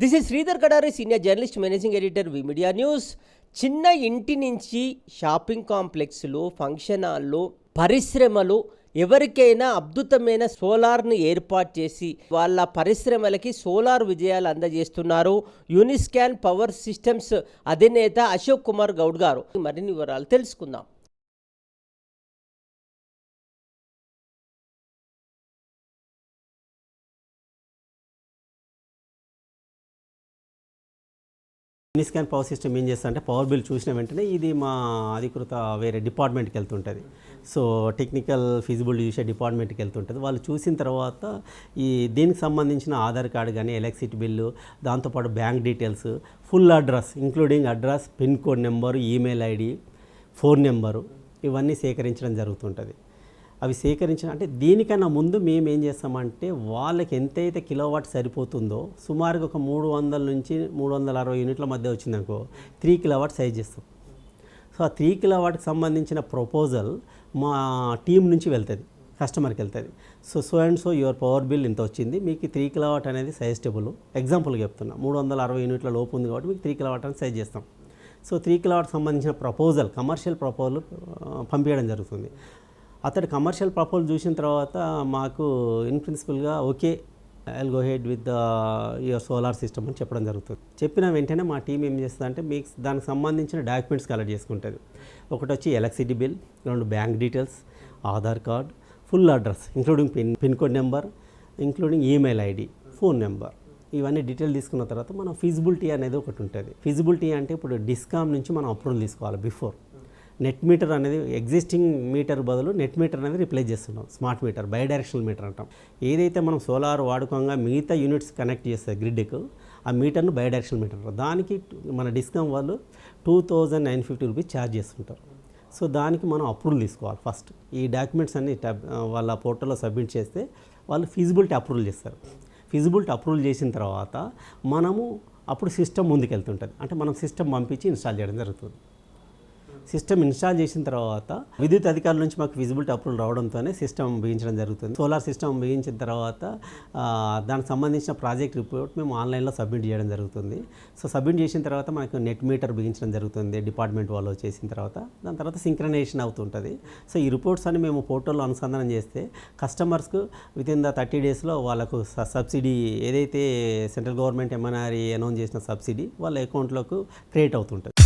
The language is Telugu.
This is Sridhar Kadari senior journalist managing editor V media news. చిన్న ఇంటి నుంచి షాపింగ్ కాంప్లెక్స్లు ఫంక్షన్ హాల్లో పరిశ్రమలు ఎవరికైనా అద్భుతమైన సోలార్ను ఏర్పాటు చేసి వాళ్ళ పరిశ్రమలకి సోలార్ విజయాలు అందజేస్తున్నారు యూనిస్కాన్ పవర్ సిస్టమ్స్ అధినేత అశోక్ కుమార్ గౌడ్ గారు. మరిన్ని వివరాలు తెలుసుకుందాం. మినిస్కాన్ పవర్ సిస్టమ్ ఏం చేస్తా అంటే పవర్ బిల్ చూసిన వెంటనే ఇది మా అధికృత వేరే డిపార్ట్మెంట్కి వెళ్తుంటుంది. సో టెక్నికల్ ఫీజిబిలిటీ చూసే డిపార్ట్మెంట్కి వెళ్తుంటుంది. వాళ్ళు చూసిన తర్వాత ఈ దీనికి సంబంధించిన ఆధార్ కార్డు కానీ ఎలక్ట్రిసిటీ బిల్లు దాంతోపాటు bank details full address including address pin code number email ID phone number ఇవన్నీ సేకరించడం జరుగుతుంటుంది. అవి సేకరించిన అంటే దీనికన్నా ముందు మేము ఏం చేస్తామంటే వాళ్ళకి ఎంతైతే కిలోవాట్ సరిపోతుందో సుమారుగా ఒక మూడు వందల నుంచి మూడు వందల అరవై యూనిట్ల మధ్య వచ్చిందనుకో త్రీ కిలోవాట్ సైజ్ చేస్తాం. సో ఆ త్రీ కిలోవాట్కి సంబంధించిన ప్రపోజల్ మా టీం నుంచి వెళ్తుంది కస్టమర్కి వెళ్తుంది. So so and so your power bill ఇంత వచ్చింది మీకు త్రీ కిలోవాట్ అనేది సజెస్టబుల్. ఎగ్జాంపుల్గా చెప్తున్నా మూడు వందల అరవై యూనిట్ల లోపు ఉంది కాబట్టి మీకు త్రీ కిలోవాట్ అని సైజ్ చేస్తాం. సో త్రీ కిలోవాట్ సంబంధించిన ప్రపోజల్ కమర్షియల్ ప్రపోజల్ పంపించడం జరుగుతుంది. అతడు కమర్షియల్ ప్రపోజల్ చూసిన తర్వాత మాకు in ప్రిన్సిపల్గా okay I'll go head with your solar system అని చెప్పడం జరుగుతుంది. చెప్పిన వెంటనే మా టీం ఏం చేస్తుంది అంటే మీకు దానికి సంబంధించిన డాక్యుమెంట్స్ కలెక్ట్ చేసుకుంటుంది. ఒకటి వచ్చి ఎలక్ట్రిసిటీ బిల్ రెండు bank details Aadhaar card full address including pin pin code number including email ID phone number ఇవన్నీ డీటెయిల్ తీసుకున్న తర్వాత మనం ఫిజిబిలిటీ అనేది ఒకటి ఉంటుంది. ఫిజిబిలిటీ అంటే ఇప్పుడు డిస్కామ్ నుంచి మనం అప్రూవల్ తీసుకోవాలి బిఫోర్ నెట్ మీటర్ అనేది ఎగ్జిస్టింగ్ మీటర్ బదులు నెట్ మీటర్ అనేది రిప్లేస్ చేస్తున్నాం. Smart meter bidirectional meter అంటాం. ఏదైతే మనం సోలార్ వాడుకోగా మిగతా యూనిట్స్ కనెక్ట్ చేస్తే గ్రిడ్కు ఆ మీటర్ను బై డైరెక్షనల్ మీటర్ అంటారు. దానికి మన డిస్కౌంట్ వాళ్ళు two thousand nine fifty rupees charge చేస్తుంటారు. సో దానికి మనం అప్రూవల్ తీసుకోవాలి ఫస్ట్ ఈ డాక్యుమెంట్స్ అన్ని వాళ్ళ పోర్టల్లో సబ్మిట్ చేస్తే వాళ్ళు ఫీజిబిలిటీ అప్రూవల్ చేస్తారు. ఫీజిబిలిటీ అప్రూవల్ చేసిన తర్వాత మనము అప్పుడు సిస్టమ్ ముందుకెళ్తుంటుంది. అంటే మనం సిస్టమ్ పంపించి ఇన్స్టాల్ చేయడం జరుగుతుంది. సిస్టమ్ ఇన్స్టాల్ చేసిన తర్వాత విద్యుత్ అధికారుల నుంచి మాకు విజిబిలిటీ అప్రూవల్ రావడంతోనే సిస్టమ్ బిగించడం జరుగుతుంది. సోలార్ సిస్టమ్ బిగించిన తర్వాత దానికి సంబంధించిన ప్రాజెక్ట్ రిపోర్ట్ మేము ఆన్లైన్లో సబ్మిట్ చేయడం జరుగుతుంది. సో సబ్మిట్ చేసిన తర్వాత మనకు నెట్ మీటర్ బిగించడం జరుగుతుంది డిపార్ట్మెంట్ వాళ్ళు చేసిన తర్వాత. దాని తర్వాత సింక్రనైజేషన్ అవుతుంటుంది. సో ఈ రిపోర్ట్స్ అని మేము పోర్టల్లో అనుసంధానం చేస్తే కస్టమర్స్కు విత్ ఇన్ ద థర్టీ డేస్లో వాళ్ళకు స- సబ్సిడీ ఏదైతే సెంట్రల్ గవర్నమెంట్ ఎంఎన్ఆర్ఈ అనౌన్స్ చేసిన సబ్సిడీ వాళ్ళ అకౌంట్లోకి క్రియేట్ అవుతుంటుంది.